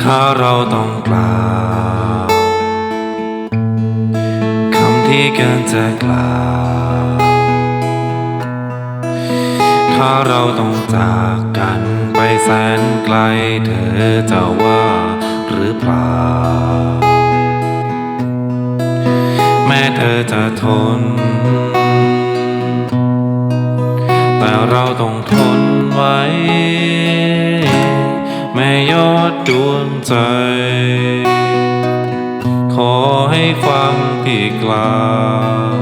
ถ้าเราต้องกล่าวคำที่เกินจะกล่าว ถ้าเราต้องจากกันไปแสนไกลเธอจะว่าหรือเปล่า แม้เธอจะทน เราต้องทนไว้แม่ยอดดวงใจ ขอให้ฟังพี่กล่าว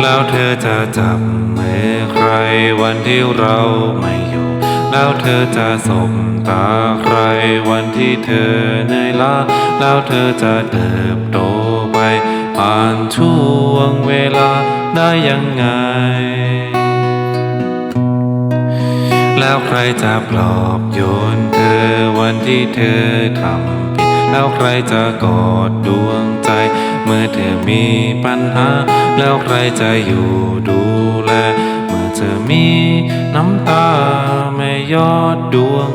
แล้วเธอจะจับมือใครวันที่เราไม่อยู่ แล้วเธอจะสบตาใครวันที่เธอเหนื่อยล้าแล้วเธอจะเติบโตไป ผ่านช่วงเวลาได้ยังไง แล้วใครจะปลอบโยนเธอวันที่เธอทำผิดแล้วใครจะกอดดวงใจ เมื่อเธอมีปัญหา แล้วใครจะอยู่ดูแล เมื่อเธอมีน้ำตาไม่ยอดดวง